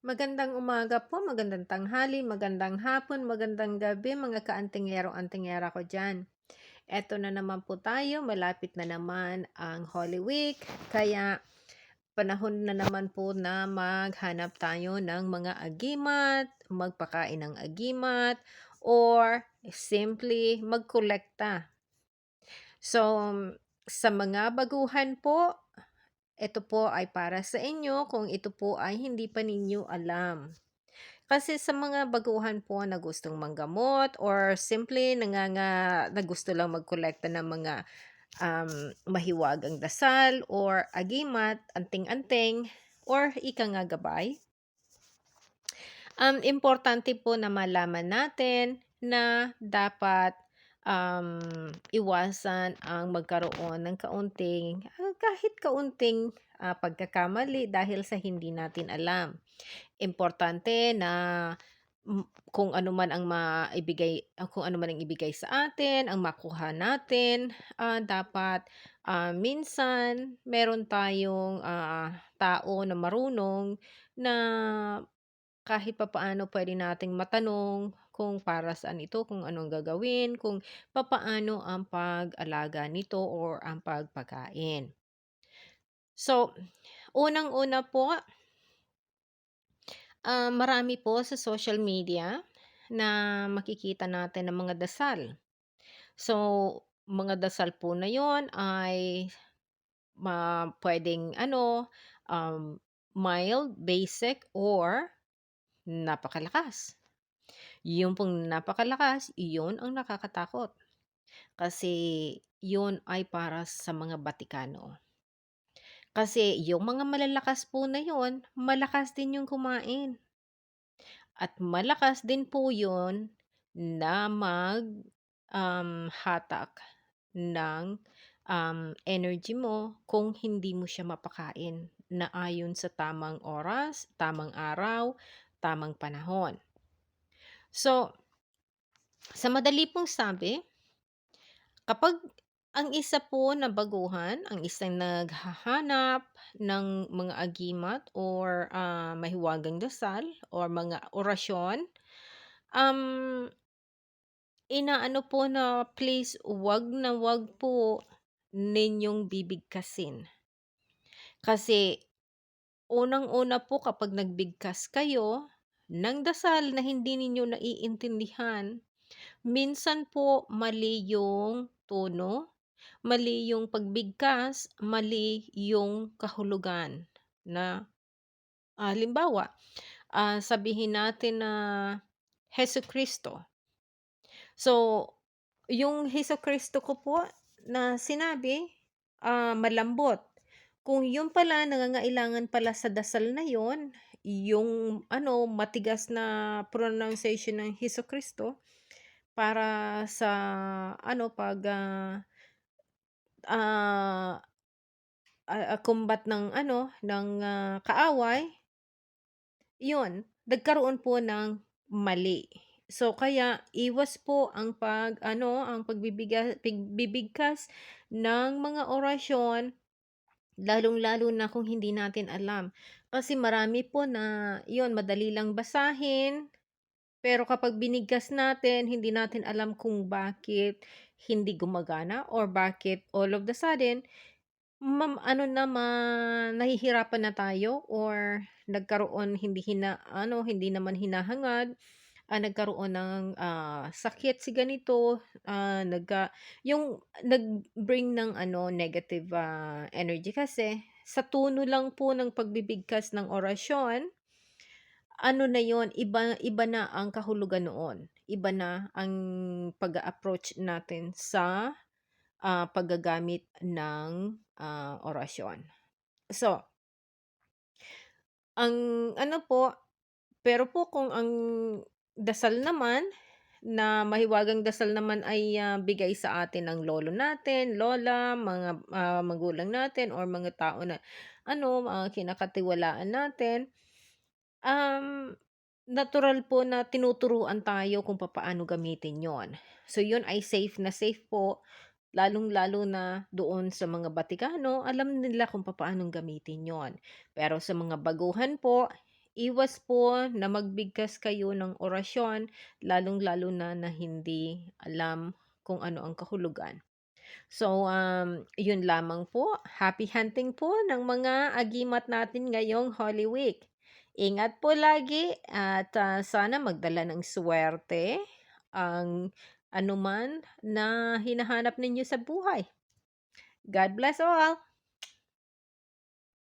Magandang umaga po, magandang tanghali, magandang hapon, magandang gabi mga kaantingero-antingera ko diyan. Eto na naman po tayo, malapit na naman ang Holy Week, kaya panahon na naman po na maghanap tayo ng mga agimat, magpakain ng agimat, or simply magkolekta. So, sa mga baguhan po, ito po ay para sa inyo kung ito po ay hindi pa ninyo alam. Kasi sa mga baguhan po na gustong manggamot or simply nanganga na gusto lang magkolekta ng mga um, mahiwagang dasal or agimat, anting-anting, or ika nga gabay. Um, importante po na malaman natin na dapat um, iwasan ang magkaroon ng kaunting, ah, kahit kaunting ah, pagkakamali dahil sa hindi natin alam. Importante na kung ano man ang maibigay, ah, kung ano man ang ibigay sa atin, ang makuha natin, ah, dapat ah, minsan meron tayong ah, tao na marunong na kahit papaano pwede nating matanong kung para saan ito, kung anong gagawin, kung papaano ang pag-alaga nito or ang pagpakain. So, unang-una po, ah, marami po sa social media na makikita natin ng mga dasal. So, mga dasal po na yon ay ma pwedeng ano, um, mild, basic, or napakalakas. Yung pong napakalakas, iyon ang nakakatakot. Kasi yun ay para sa mga Batikano. Kasi yung mga malalakas po na yun, malakas din yung kumain. At malakas din po yun na mag um, hatak ng um, energy mo kung hindi mo siya mapakain na ayon sa tamang oras, tamang araw, tamang panahon. So, sa madali pong sabi, kapag ang isa po na baguhan, ang isang naghahanap ng mga agimat or ah, mahiwagang dasal or mga orasyon, um, inaano po na please wag na wag po ninyong bibigkasin. Kasi unang-una po kapag nagbigkas kayo, ng dasal na hindi ninyo naiintindihan, minsan po mali yung tono, mali yung pagbigkas, mali yung kahulugan na ah, halimbawa, ah, sabihin natin na Heso Kristo. So, yung Heso Kristo ko po na sinabi, ah, malambot. Kung yun pala, nangangailangan pala sa dasal na yon yung ano, matigas na pronunciation ng Hesus Kristo para sa ano, pag ah, ah, ah, kumbat ng ano, ng ah, kaaway, yun, nagkaroon po ng mali. So, kaya iwas po ang pag ano, ang pagbibiga, pagbibigkas ng mga orasyon lalong-lalo na kung hindi natin alam. Kasi marami po na 'yun madali lang basahin, pero kapag binigkas natin hindi natin alam kung bakit hindi gumagana or bakit all of the sudden mam ano naman nahihirapan na tayo or nagkaroon hindi hina ano, hindi naman hinahangad ah, nagkaroon ng, ah, sakit si ganito, ah, nagka yung nag-bring ng ano negative, ah, energy kasi sa tono lang po ng pagbibigkas ng orasyon, ano na yon iba iba na ang kahulugan noon. Iba na ang pag-a-approach natin sa, ah, paggagamit ng, ah, orasyon. So ang ano po pero po kung ang dasal naman na mahiwagang dasal naman ay, ah, bigay sa atin ng lolo natin, lola, mga, ah, magulang natin or mga tao na ano, mga kinakatiwalaan natin. Um, natural po na tinuturuan tayo kung papaano gamitin 'yon. So 'yun ay safe na safe po, lalong-lalo na doon sa mga Batikano, alam nila kung papaanong gamitin 'yon. Pero sa mga baguhan po iwas po na magbigkas kayo ng orasyon, lalong-lalo na na hindi alam kung ano ang kahulugan. So, um, yun lamang po. Happy hunting po ng mga agimat natin ngayong Holy Week. Ingat po lagi at, ah, sana magdala ng suwerte ang anuman na hinahanap ninyo sa buhay. God bless all.